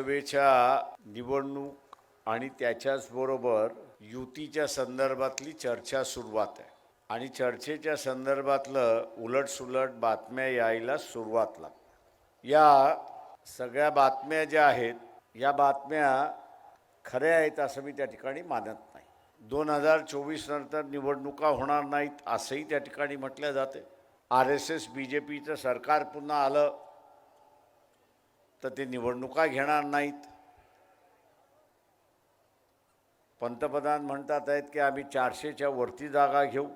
लोकसभेच्या निवडणूक आणि त्याच्याचबरोबर युतीच्या संदर्भातली चर्चा सुरुवात आहे. आणि चर्चेच्या संदर्भातलं उलटसुलट बातम्या यायला सुरुवात लागते. या सगळ्या बातम्या ज्या आहेत या बातम्या खऱ्या आहेत असं मी त्या ठिकाणी मानत नाही. दोन हजार चोवीस नंतर निवडणुका होणार नाहीत असंही त्या ठिकाणी म्हटलं जाते. R S S B J पीचं सरकार पुन्हा आलं तर ते निवडणुका घेणार नाहीत. पंतप्रधान म्हणतात आहेत की आम्ही चारशेच्या वरती जागा घेऊ.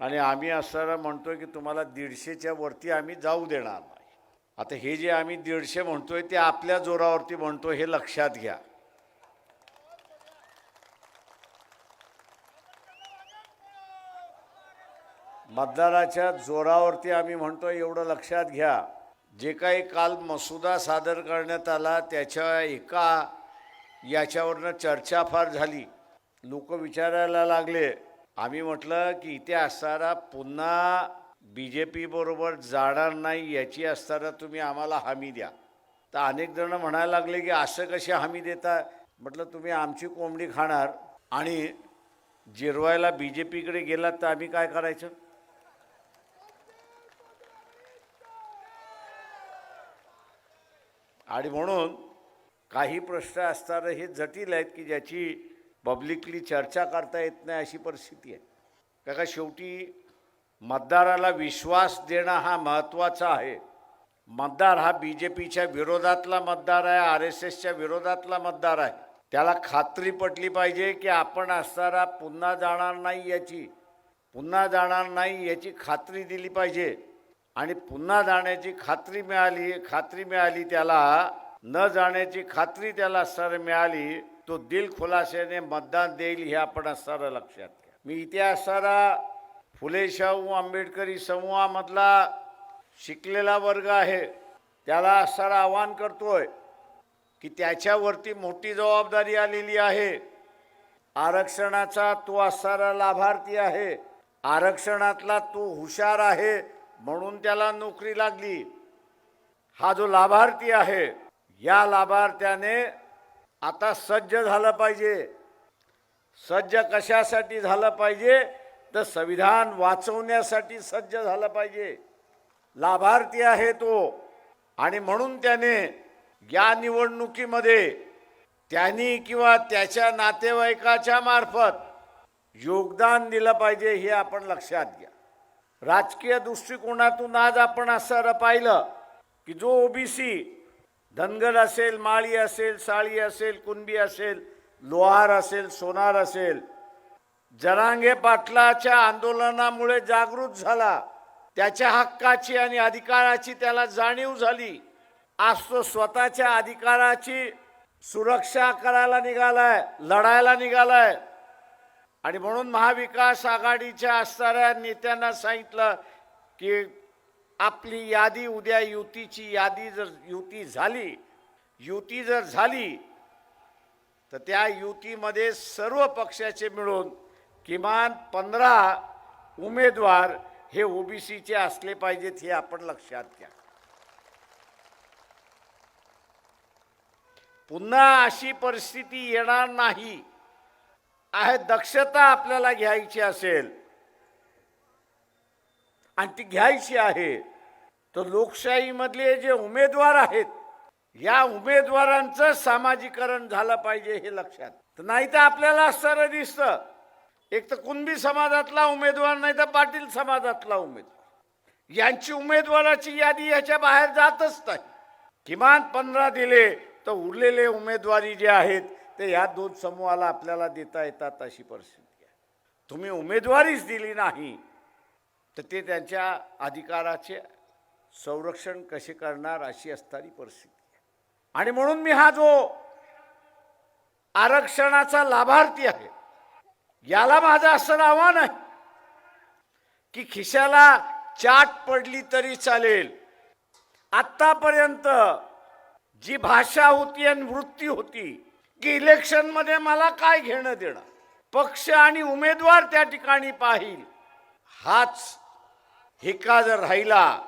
आणि आम्ही असताना म्हणतोय की तुम्हाला दीडशेच्या वरती आम्ही जाऊ देणार नाही. आता हे जे आम्ही दीडशे म्हणतोय ते आपल्या जोरावरती म्हणतो हे लक्षात घ्या. मतदाराच्या जोरावरती आम्ही म्हणतोय एवढं लक्षात घ्या. जे काही काल मसुदा सादर करण्यात आला त्याच्या एका याच्यावरनं चर्चा फार झाली. लोक विचारायला लागले. आम्ही म्हटलं की इथे असताना पुन्हा बी जे पी बरोबर जाणार नाही याची असताना तुम्ही आम्हाला हमी द्या. तर अनेक जण म्हणायला लागले की असं कशी हमी देता? म्हटलं तुम्ही आमची कोंबडी खाणार आणि जिरवायला बी जे पीकडे गेलात तर आम्ही काय करायचं? आणि म्हणून काही प्रश्न असणारे हे जटिल आहेत की ज्याची पब्लिकली चर्चा करता येत नाही अशी परिस्थिती आहे. का शेवटी मतदाराला विश्वास देणं हा महत्त्वाचा आहे. मतदार हा बी जे पीच्या विरोधातला मतदार आहे आर एस एसच्या विरोधातला मतदार आहे. त्याला खात्री पटली पाहिजे की आपण असणारा पुन्हा जाणार नाही याची पुन्हा जाणार नाही याची खात्री दिली पाहिजे. आणि पुन्हा जाण्याची खात्री मिळाली खात्री मिळाली त्याला. न जाण्याची खात्री त्याला सर मिळाली. तो दिल खुलासेने मतदान देईल हे आपण सर लक्षात घ्या. मी इतिहासाला फुले शाहू आंबेडकरी समूहामधला शिकलेला वर्ग आहे. त्याला सर आवाहन करतोय की त्याच्यावरती मोठी जबाबदारी आलेली आहे. आरक्षणाचा तो असणारा लाभार्थी आहे. आरक्षणातला तो हुशार आहे. म्हणून त्याला नोकरी लागली. हा जो लाभार्थी आहे या लाभार्थ्याने आता सज्ज झालं पाहिजे. सज्ज कशासाठी झालं पाहिजे? तर संविधान वाचवण्यासाठी सज्ज झालं पाहिजे. लाभार्थी आहे तो. आणि म्हणून त्याने या निवडणुकीमध्ये त्यांनी किंवा त्याच्या नातेवाईकाच्या मार्फत योगदान दिलं पाहिजे हे आपण लक्षात घ्या. राजकीय दृष्टिकोनातून आज आपण असं पाहिलं की जो ओबीसी धनगर असेल माळी असेल साळी असेल कुणबी असेल लोहार असेल सोनार असेल जरांगे पाटलाच्या आंदोलनामुळे जागृत झाला. त्याच्या हक्काची आणि अधिकाराची त्याला जाणीव झाली. आज तो स्वतःच्या अधिकाराची सुरक्षा करायला निघालाय लढायला निघालाय. आणि म्हणून महाविकास आघाडीच्या असणाऱ्या नेत्यांना सांगितलं की आपली यादी उद्या युतीची यादी जर युती झाली युती जर झाली तर त्या युतीमध्ये सर्व पक्षाचे मिळून किमान पंधरा उमेदवार हे ओबीसीचे असले पाहिजेत हे आपण लक्षात घ्या. पुन्हा अशी परिस्थिती येणार नाही. आहे दक्षता आपल्याला घ्यायची असेल आणि ती घ्यायची आहे तर लोकशाहीमधले जे उमेदवार आहेत या उमेदवारांचं सामाजिकरण झालं पाहिजे हे लक्षात. तर नाही तर आपल्याला असणारं दिसतं एक तर कुणबी समाजातला उमेदवार नाही तर पाटील समाजातला उमेदवार. यांची उमेदवाराची यादी याच्या बाहेर जातच नाही. किमान पंधरा दिले तर उरलेले उमेदवारी जे आहेत ते या दोन समूहाला आपल्याला देता येतात अशी परिस्थिती आहे. तुम्ही उमेदवारीच दिली नाही तर ते त्यांच्या अधिकाराचे संरक्षण कसे करणार अशी असणारी परिस्थिती आहे. आणि म्हणून मी हा जो आरक्षणाचा लाभार्थी आहे याला माझं असं आव्हान आहे की खिशाला चाट पडली तरी चालेल. आत्तापर्यंत जी भाषा होती आणि वृत्ती होती की इलेक्शनमध्ये मला काय घेणं देणं? पक्ष आणि उमेदवार त्या ठिकाणी पाहिल. हाच हिका जर राहिला.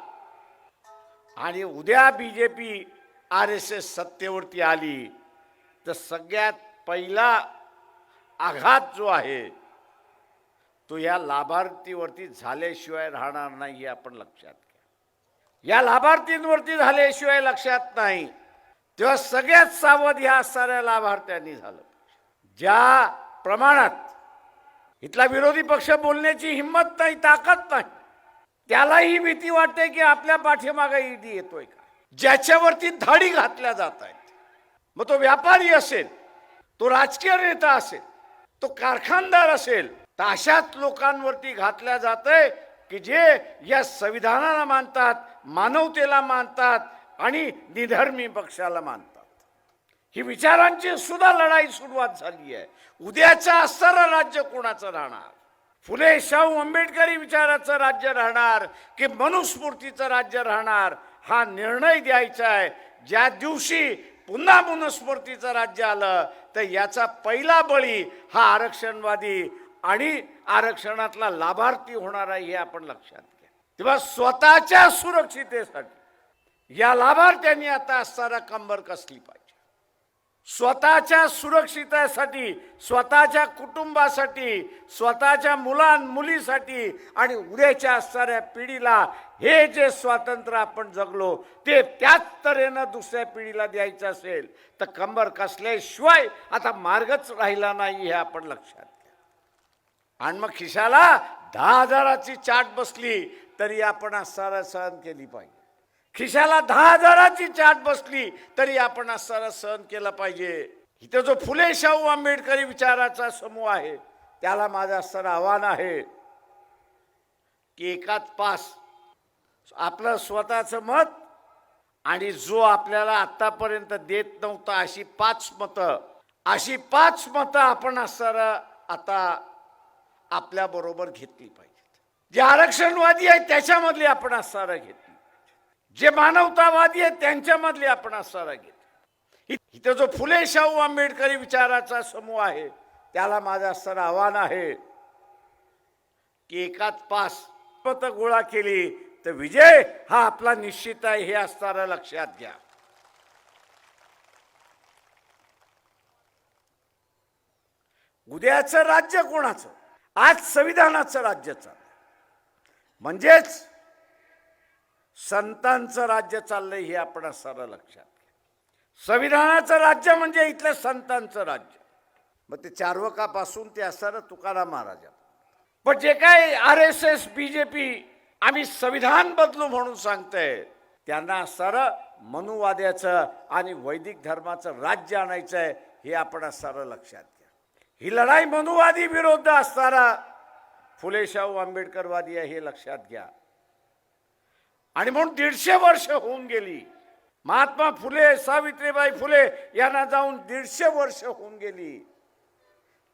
आणि उद्या B J P R S S सत्तेवरती आली तर सगळ्यात पहिला आघात जो आहे तो या लाभार्थीवरती झाल्याशिवाय राहणार नाही हे आपण लक्षात घ्या. या लाभार्थींवरती झाल्याशिवाय लक्षात नाही. तेव्हा सगळ्यात सावध ह्या असणाऱ्या लाभार्थ्यांनी झालं ज्या प्रमाणात इथला विरोधी पक्ष बोलण्याची हिंमत नाही ताकद नाही त्यालाही भीती वाटते की आपल्या पाठीमागे ईडी येतोय का? ज्याच्यावरती धाडी घातल्या जात आहेत. मग तो व्यापारी असेल तो राजकीय नेता असेल तो कारखानदार असेल तर अशाच लोकांवरती घातल्या जात आहे की जे या संविधानाला मानतात मानवतेला मानतात आणि निधर्मी पक्षाला मानतात. ही विचारांची सुद्धा लढाई सुरुवात झाली आहे. उद्याचं असणारं राज्य कोणाचं राहणार? फुले शाहू आंबेडकरी विचाराचं राज्य राहणार की मनुस्फूर्तीचं राज्य राहणार? हा निर्णय द्यायचा आहे. ज्या दिवशी पुन्हा मनुस्फूर्तीचं राज्य आलं तर याचा पहिला बळी हा आरक्षणवादी आणि आरक्षणातला लाभार्थी होणार आहे हे आपण लक्षात घ्या. तेव्हा स्वतःच्या सुरक्षितेसाठी या लाभार्थ्यांनी आता असताना कंबर कसली पाहिजे? स्वतःच्या सुरक्षितेसाठी स्वतःच्या कुटुंबासाठी स्वतःच्या मुलां मुलीसाठी आणि उद्याच्या असणाऱ्या पिढीला हे जे स्वातंत्र्य आपण जगलो ते त्याच तऱ्हेनं दुसऱ्या पिढीला द्यायचं असेल तर कंबर कसल्याशिवाय आता मार्गच राहिला नाही हे आपण लक्षात घ्या. आणि मग खिशाला दहा हजाराची चाट बसली तरी आपण असणारा सहन केली पाहिजे. खिशाला दहा हजाराची चाट बसली तरी आपण असणारा सहन केला पाहिजे. इथं जो फुले शाहू आंबेडकरी विचाराचा समूह आहे त्याला माझं सर आव्हान आहे. की एकाच पास आपलं स्वतःचं मत आणि जो आपल्याला आतापर्यंत देत नव्हता अशी पाच मतं अशी पाच मतं आपण असणारं आता आपल्याबरोबर घेतली पाहिजेत. जे आरक्षणवादी आहेत त्याच्यामधली आपण असणारं घेतली. जे मानवतावादी आहेत त्यांच्यामधले आपण असणारा घेत. इथं जो फुले शाहू आंबेडकरी विचाराचा समूह आहे त्याला माझं सर आव्हान आहे की एकाच पास पत गोळा केली तर विजय हा आपला निश्चित आहे हे असताना लक्षात घ्या. उद्याचं राज्य कोणाचं? आज संविधानाचं राज्य चाललं म्हणजेच संतांचं राज्य चाललंय हे आपण असणारं लक्षात घ्या. संविधानाचं राज्य म्हणजे इथलं संतांचं राज्य. मग ते चार्वकापासून ते असणारं तुकाराम महाराजा पण जे काय आर एस एस बी जे पी आम्ही संविधान बदलू म्हणून सांगतंय त्यांना असणारं मनुवाद्याचं आणि वैदिक धर्माचं राज्य आणायचं आहे हे आपण सरळ लक्षात घ्या. ही लढाई मनुवादी विरुद्ध असणारा फुले शाहू आंबेडकरवादी आहे हे लक्षात घ्या. आणि म्हणून दीडशे वर्ष होऊन गेली. महात्मा फुले सावित्रीबाई फुले यांना जाऊन दीडशे वर्ष होऊन गेली.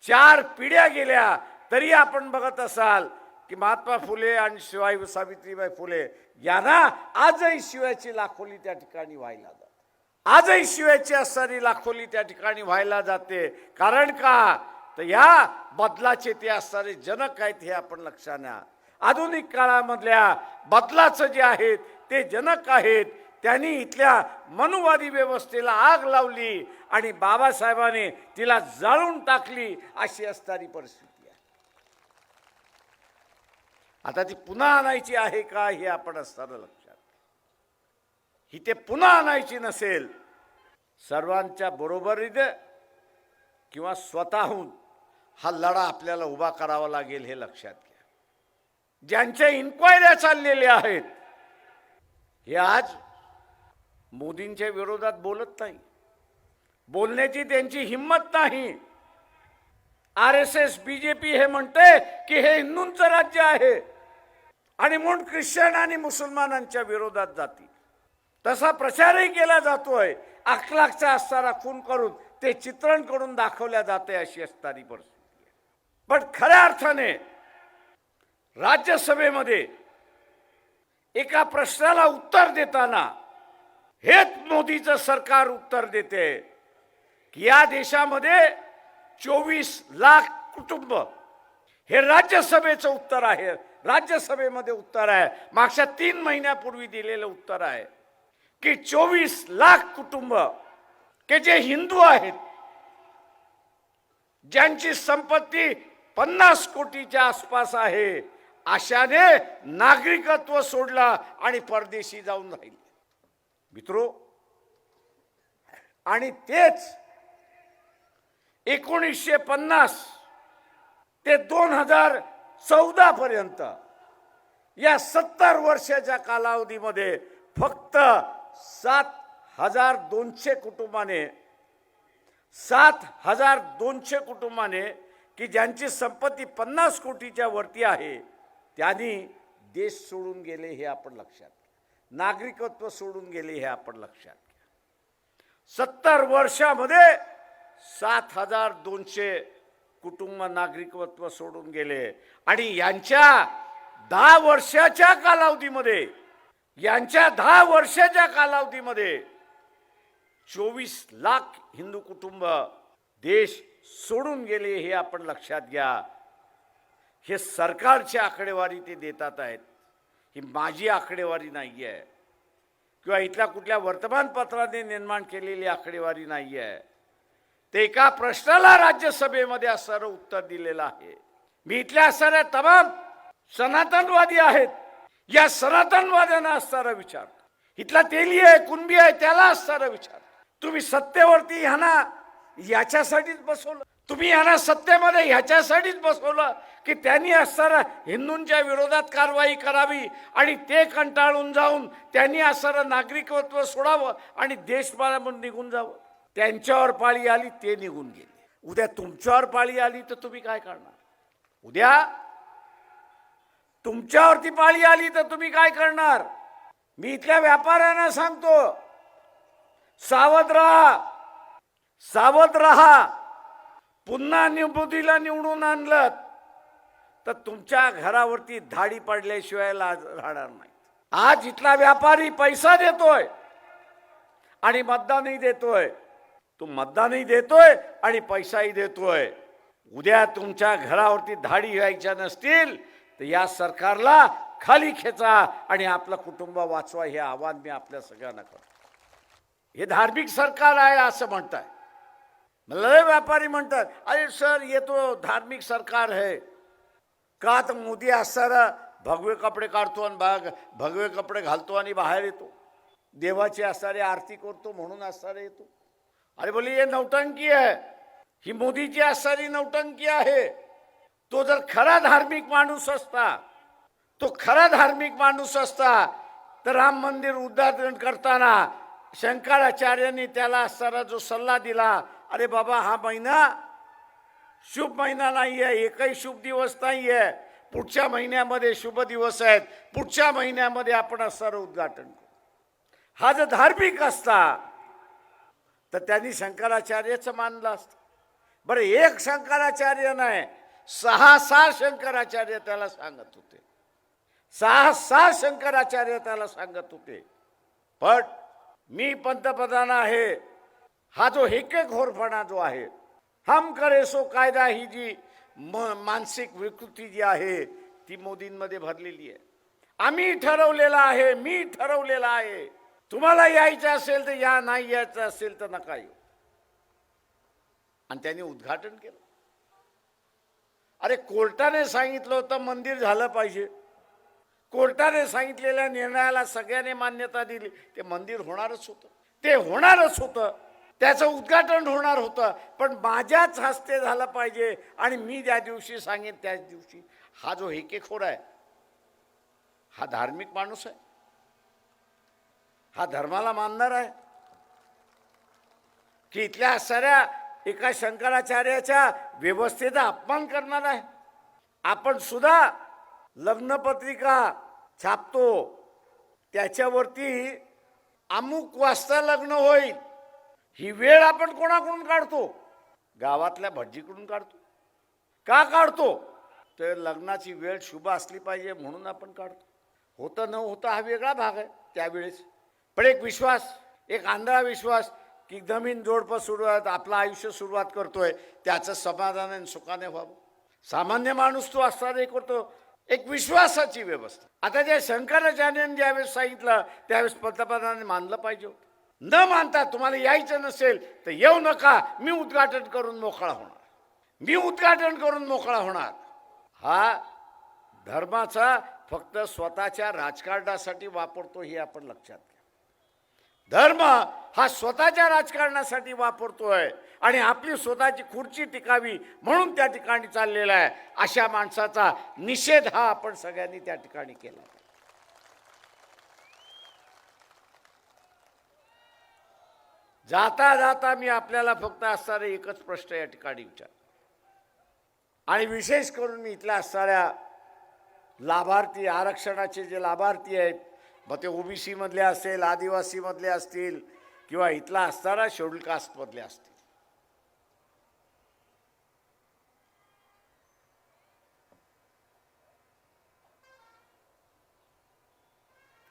चार पिढ्या गेल्या तरी आपण बघत असाल की महात्मा फुले आणि शिवाई सावित्रीबाई फुले यांना आजही शिवायची लाखोली त्या ठिकाणी व्हायला जाते. आजही शिवायची असणारी लाखोली त्या ठिकाणी व्हायला जाते. कारण का? तर या बदलाचे ते असणारे जनक आहेत हे आपण लक्षात घ्या आधुनिक काळामधल्या बदलाचं जे आहेत ते जनक आहेत. त्यांनी इथल्या मनुवादी व्यवस्थेला आग लावली आणि बाबासाहेबाने तिला जाळून टाकली अशी असणारी परिस्थिती आहे. आता ती पुन्हा आणायची आहे का हे आपण असताना लक्षात ही ते पुन्हा आणायची नसेल सर्वांच्या बरोबरीने किंवा स्वतःहून हा लढा आपल्याला उभा करावा लागेल हे लक्षात घ्या. ज्यांच्या इन्क्वायऱ्या चाललेल्या आहेत हे आज मोदींच्या विरोधात बोलत नाही. बोलण्याची त्यांची हिंमत नाही. आर एस एस बीजेपी हे म्हणते की हे हिंदूंचं राज्य आहे. आणि म्हणून ख्रिश्चन आणि मुसलमानांच्या विरोधात जातील. तसा प्रचारही केला जातोय. अखलाकचा असणारा खून करून ते चित्रण करून दाखवल्या जाते अशी असणारी परिस्थिती पण खऱ्या अर्थाने राज्यसभेमध्ये एका प्रश्नाला उत्तर देताना हेच मोदीचं सरकार उत्तर देते की या देशामध्ये चोवीस लाख कुटुंब हे राज्यसभेचं उत्तर आहे राज्यसभेमध्ये उत्तर आहे. मागच्या तीन महिन्यापूर्वी दिलेलं उत्तर आहे की चोवीस लाख कुटुंब के जे हिंदू आहेत ज्यांची संपत्ती पन्नास कोटीच्या आसपास आहे अशाने नागरिकत्व सोडला आणि परदेशी जाऊन राहिले. मित्रो आणि तेच एकोणीसशे पन्नास ते दोन हजार चौदा पर्यंत या सत्तर वर्षाच्या कालावधीमध्ये फक्त सात हजार दोनशे कुटुंबाने सात हजार दोनशे कुटुंबाने की ज्यांची संपत्ती पन्नास कोटीच्या वरती आहे त्यांनी देश सोडून गेले हे आपण लक्षात घ्या. नागरिकत्व सोडून गेले हे आपण लक्षात घ्या. सत्तर वर्षामध्ये सात हजार दोनशे कुटुंब नागरिकत्व सोडून गेले. आणि यांच्या दहा वर्षाच्या कालावधीमध्ये यांच्या दहा वर्षाच्या कालावधीमध्ये चोवीस लाख हिंदू कुटुंब देश सोडून गेले हे आपण लक्षात घ्या. हे सरकारची आकडेवारी ते देतात आहेत. ही माझी आकडेवारी नाही आहे किंवा इथल्या कुठल्या वर्तमानपत्राने निर्माण केलेली आकडेवारी नाही आहे ते एका प्रश्नाला राज्यसभेमध्ये असणारं उत्तर दिलेलं आहे. मी इथल्या असणाऱ्या तमाम सनातनवादी आहेत. या सनातनवाद्यांना असणारा विचार. इथला तेली आहे कुणबी आहे त्याला असणारा विचार. तुम्ही सत्तेवरती ह्यांना याच्यासाठीच बसवलं. तुम्ही यांना सत्तेमध्ये ह्याच्यासाठीच बसवलं की त्यांनी असताना हिंदूंच्या विरोधात कारवाई करावी आणि ते कंटाळून जाऊन त्यांनी असणारं नागरिकत्व सोडावं आणि देशभरामधून निघून जावं. त्यांच्यावर पाळी आली ते निघून गेले. उद्या तुमच्यावर पाळी आली तर तुम्ही काय करणार? उद्या तुमच्यावरती पाळी आली तर तुम्ही काय करणार? मी इथल्या व्यापाऱ्यांना सांगतो सावध राहा सावध राहा. पुन्हा निवडीला निवडून आणलं तर तुमच्या घरावरती धाडी पडल्याशिवाय लाज राहणार नाही. आज इथला व्यापारी पैसा देतोय आणि मतदानही देतोय. तो मतदानही देतोय आणि पैसाही देतोय. उद्या तुमच्या घरावरती धाडी व्हायच्या नसतील तर या सरकारला खाली खेचा आणि आपलं कुटुंब वाचवा हे आव्हान मी आपल्या सगळ्यांना करतो. हे धार्मिक सरकार आहे असं म्हणताय. लय व्यापारी म्हणतात अरे सर ये तो धार्मिक सरकार है। का तर मोदी असताना भगवे कपडे काढतो आणि बाग भगवे कपडे घालतो आणि बाहेर येतो. देवाची असणारे आरती करतो म्हणून असणारे येतो. अरे बोले हे नौटंकी आहे ही मोदीची असणारी नौटंकी आहे. तो जर खरा धार्मिक माणूस असता तो खरा धार्मिक माणूस असता तर राम मंदिर उद्घाटन करताना शंकराचार्यांनी त्याला असणारा जो सल्ला दिला अरे बाबा हा महिना शुभ महिना नाही आहे एकही शुभ दिवस नाही आहे पुढच्या महिन्यामध्ये शुभ दिवस आहेत. पुढच्या महिन्यामध्ये आपण सर्व उद्घाटन करू. हा जर धार्मिक असता तर त्यांनी शंकराचार्यचं मानलं असतं. बरं एक शंकराचार्य नाही सहा सहा शंकराचार्य त्याला सांगत होते. सहा सहा शंकराचार्य त्याला सांगत होते. पण मी पंतप्रधान आहे हा जो हेकेखोरपणा जो आहे हम करे सो कायदा ही जी म मानसिक विकृती जी आहे ती मोदींमध्ये भरलेली आहे. आम्ही ठरवलेलं आहे मी ठरवलेला आहे. तुम्हाला यायचं असेल तर या नाही यायचं असेल तर नका येऊ. आणि त्यांनी उद्घाटन केलं. अरे कोर्टाने सांगितलं होतं मंदिर झालं पाहिजे. कोर्टाने सांगितलेल्या निर्णयाला सगळ्यांनी मान्यता दिली. ते मंदिर होणारच होतं. ते होणारच होतं. त्याचं उद्घाटन होणार होतं. पण माझ्याच हस्ते झालं पाहिजे आणि मी ज्या दिवशी सांगेन त्याच दिवशी. हा जो हेकेखोर आहे हा धार्मिक माणूस आहे. हा धर्माला मानणार आहे. की इथल्या साऱ्या एका शंकराचार्याच्या व्यवस्थेचा अपमान करणार आहे. आपण सुद्धा लग्नपत्रिका छापतो. त्याच्यावरती अमुक वाजता लग्न होईल. ही वेळ आपण कोणाकडून काढतो? गावातल्या भटजीकडून काढतो. का काढतो? तर लग्नाची वेळ शुभ असली पाहिजे म्हणून आपण काढतो. होतं न होतं हा वेगळा भाग आहे त्यावेळेस. पण एक विश्वास एक आंधळा विश्वास की जमीन जोडपं सुरुवात आपलं आयुष्य सुरुवात करतोय त्याचं समाधान आणि सुखाने व्हावं. सामान्य माणूस तो असणार हे करतो. एक विश्वासाची व्यवस्था. आता जे शंकराचार्यांनी ज्यावेळेस सांगितलं त्यावेळेस पंतप्रधानांनी मानलं पाहिजे होतं. न मानता तुम्हाला यायचं नसेल तर येऊ नका. मी उद्घाटन करून मोकळा होणार. मी उद्घाटन करून मोकळा होणार. हा धर्माचा फक्त स्वतःच्या राजकारणासाठी वापरतो हे आपण लक्षात घ्या. धर्म हा स्वतःच्या राजकारणासाठी वापरतोय आणि आपली स्वतःची खुर्ची टिकावी म्हणून त्या ठिकाणी चाललेला आहे. अशा माणसाचा निषेध हा आपण सगळ्यांनी त्या ठिकाणी केला. जाता जाता मी आपल्याला फक्त असणारे एकच प्रश्न या ठिकाणी विचार आणि विशेष करून मी इथल्या असणाऱ्या लाभार्थी आरक्षणाचे जे लाभार्थी आहेत मग ते ओबीसीमधले असेल आदिवासीमधले असतील किंवा इथला असणारा शेड्यूल कास्टमधले असतील.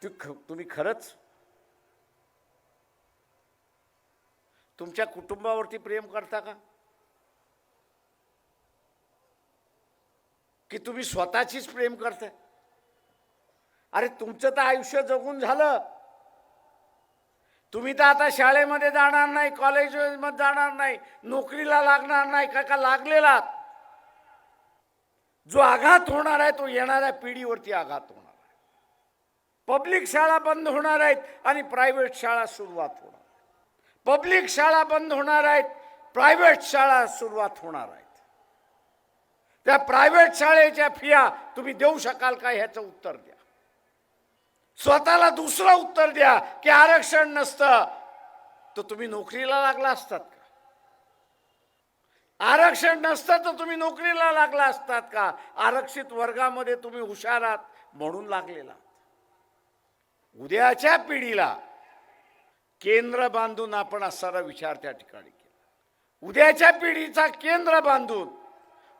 तु- ख- तुम्ही खरंच तुमच्या कुटुंबावरती प्रेम करता का? की तुम्ही स्वतःचीच प्रेम करताय अरे तुमचं तर आयुष्य जगून झालं. तुम्ही तर आता शाळेमध्ये जाणार नाही कॉलेजमध्ये जाणार नाही नोकरीला लागणार नाही का का लागलेला? जो आघात होणार आहे तो येणाऱ्या पिढीवरती आघात होणार आहे. पब्लिक शाळा बंद होणार आहेत आणि प्रायव्हेट शाळा सुरुवात होणार पब्लिक शाळा बंद होणार आहेत प्रायव्हेट शाळा सुरुवात होणार आहेत. त्या प्रायव्हेट शाळेच्या फिया तुम्ही देऊ शकाल का ह्याचं उत्तर द्या. स्वतःला दुसरं उत्तर द्या की आरक्षण नसतं तर तुम्ही नोकरीला लागला असतात का? आरक्षण नसतं तर तुम्ही नोकरीला लागला असतात का? आरक्षित वर्गामध्ये तुम्ही हुशार आहात म्हणून लागलेला उद्याच्या पिढीला केंद्र बांधून आपण असणारा विचार त्या ठिकाणी केला. उद्याच्या पिढीचा केंद्र बांधून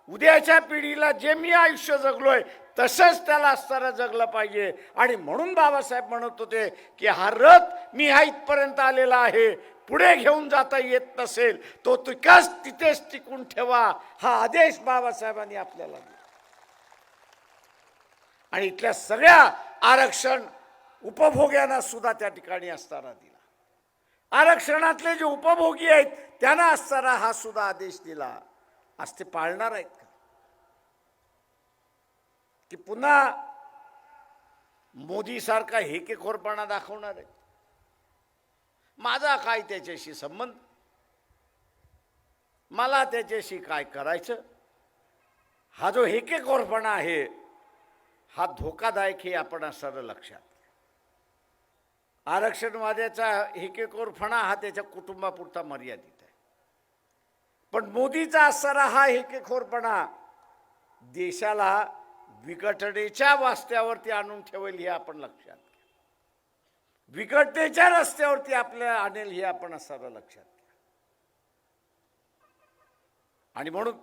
उद्याच्या पिढीला जे मी आयुष्य जगलोय तसंच त्याला असताना जगलं पाहिजे. आणि म्हणून बाबासाहेब म्हणत होते की हा रथ मी हा इथपर्यंत आलेला आहे पुढे घेऊन जाता येत नसेल तो तिकाच तिथेच टिकून ठेवा हा आदेश बाबासाहेबांनी आपल्याला दिला. आणि इथल्या सगळ्या आरक्षण उपभोग्यांना सुद्धा त्या ठिकाणी असताना दिला. आरक्षणातले जे उपभोगी आहेत त्यांना असताना हा सुद्धा आदेश दिला. आज ते पाळणार आहेत का? की पुन्हा मोदी सारखा हेकेखोरपणा दाखवणार आहे माझा काय त्याच्याशी संबंध? मला त्याच्याशी काय करायचं? हा जो हेकेखोरपणा आहे हा धोकादायक हे आपण असणारं लक्षात आरक्षणवाद्याचा हेकेखोरपणा हा त्याच्या कुटुंबापुरता मर्यादित आहे. पण मोदीचा असणारा हा हेकेखोरपणा देशाला विकटतेच्या वास्त्यावरती आणून ठेवेल हे आपण लक्षात घ्या. विकटतेच्या रस्त्यावरती आपल्या आणेल हे आपण असणारा लक्षात घ्या. आणि म्हणून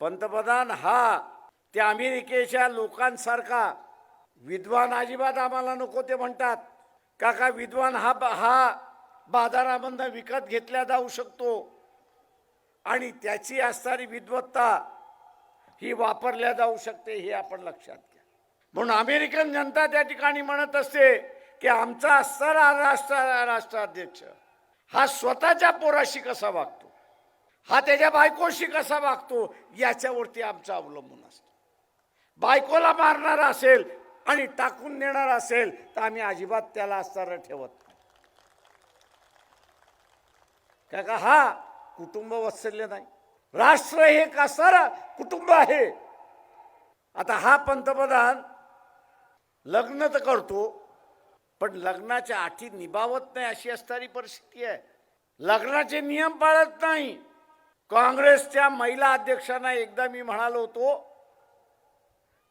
पंतप्रधान हा त्या अमेरिकेच्या लोकांसारखा विद्वान अजिबात आम्हाला नको ते म्हणतात. का का विद्वान हा हा बाजारामधनं विकत घेतला जाऊ शकतो. आणि त्याची असणारी विद्वत्ता ही वापरल्या जाऊ शकते हे आपण लक्षात घ्या. म्हणून अमेरिकन जनता त्या ठिकाणी म्हणत असते की आमचा असणारा राष्ट्र राष्ट्राध्यक्ष हा स्वतःच्या पोराशी कसा वागतो? हा त्याच्या बायकोशी कसा वागतो? याच्यावरती आमचं अवलंबून असतो. बायकोला मारणार असेल आणि टाकून देणार असेल तर आम्ही अजिबात त्याला असणारं ठेवत. नाही का का हा कुटुंब वत्सल्य नाही. राष्ट्र हे एक असणारं कुटुंब आहे. आता हा पंतप्रधान लग्न तर करतो पण लग्नाच्या अटी निभावत नाही अशी असणारी परिस्थिती आहे. लग्नाचे नियम पाळत नाही. काँग्रेसच्या महिला अध्यक्षांना एकदा मी म्हणालो होतो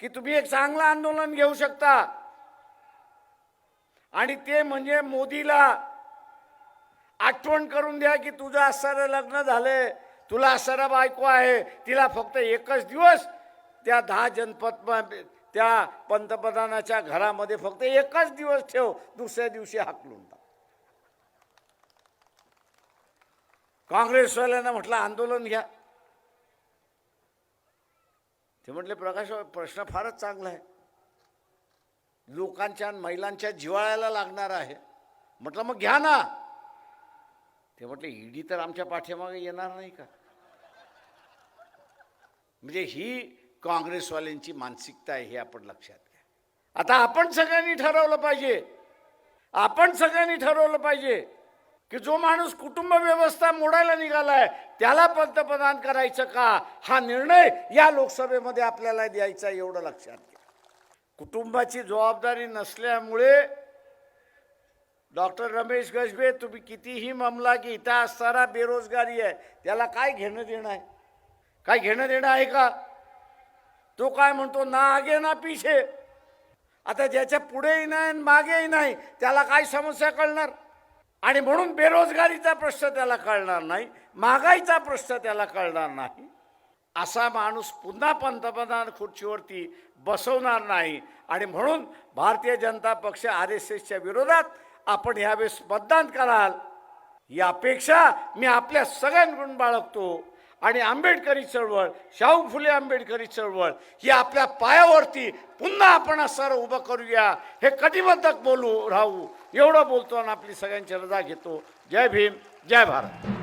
की तुम्ही एक चांगलं आंदोलन घेऊ शकता. आणि ते म्हणजे मोदीला आठवण करून द्या की तुझं असणारं लग्न झालंय तुला असणारा बायको आहे तिला फक्त एकच दिवस त्या दहा जनपद त्या पंतप्रधानाच्या घरामध्ये फक्त एकच दिवस ठेव दुसऱ्या दिवशी हाकलून टाक. काँग्रेसवाल्यांना म्हटलं आंदोलन घ्या. ते म्हटले प्रकाश प्रश्न फारच चांगला आहे. लोकांच्या महिलांच्या जिवाळ्याला लागणार आहे. म्हटलं मग घ्या ना. ते म्हटले ईडी तर आमच्या पाठीमागे येणार नाही का? म्हणजे ही काँग्रेसवाल्यांची मानसिकता आहे हे आपण लक्षात घ्या. आता आपण सगळ्यांनी ठरवलं पाहिजे. आपण सगळ्यांनी ठरवलं पाहिजे. की जो माणूस कुटुंब व्यवस्था मोडायला निघालाय त्याला पंतप्रधान करायचं का? हा निर्णय या लोकसभेमध्ये आपल्याला द्यायचा आहे, एवढं लक्षात घ्या. कुटुंबाची जबाबदारी नसल्यामुळे डॉक्टर रमेश गजबे तुम्ही कितीही ममला की इथं असताना बेरोजगारी आहे त्याला काय घेणं देणं आहे? काय घेणं देणं आहे का? तो काय म्हणतो ना आगे ना पिशे आता ज्याच्या पुढेही नाही मागेही नाही त्याला काय समस्या कळणार? आणि म्हणून बेरोजगारीचा प्रश्न त्याला कळणार नाही महागाईचा प्रश्न त्याला कळणार नाही. असा माणूस पुन्हा पंतप्रधान खुर्चीवरती बसवणार नाही. आणि म्हणून भारतीय जनता पक्ष आर एस एसच्या विरोधात आपण यावेळेस मतदान कराल. या अपेक्षा मी आपल्या सगळ्यांकडून बाळगतो. आणि आंबेडकरी चळवळ शाहू फुले आंबेडकरी चळवळ ही आपल्या पायावरती पुन्हा आपण सर उभं करूया. हे कटिबद्धक बोलू राहू. एवढं बोलतो आणि आपली सगळ्यांची रजा घेतो. जय भीम जय भारत.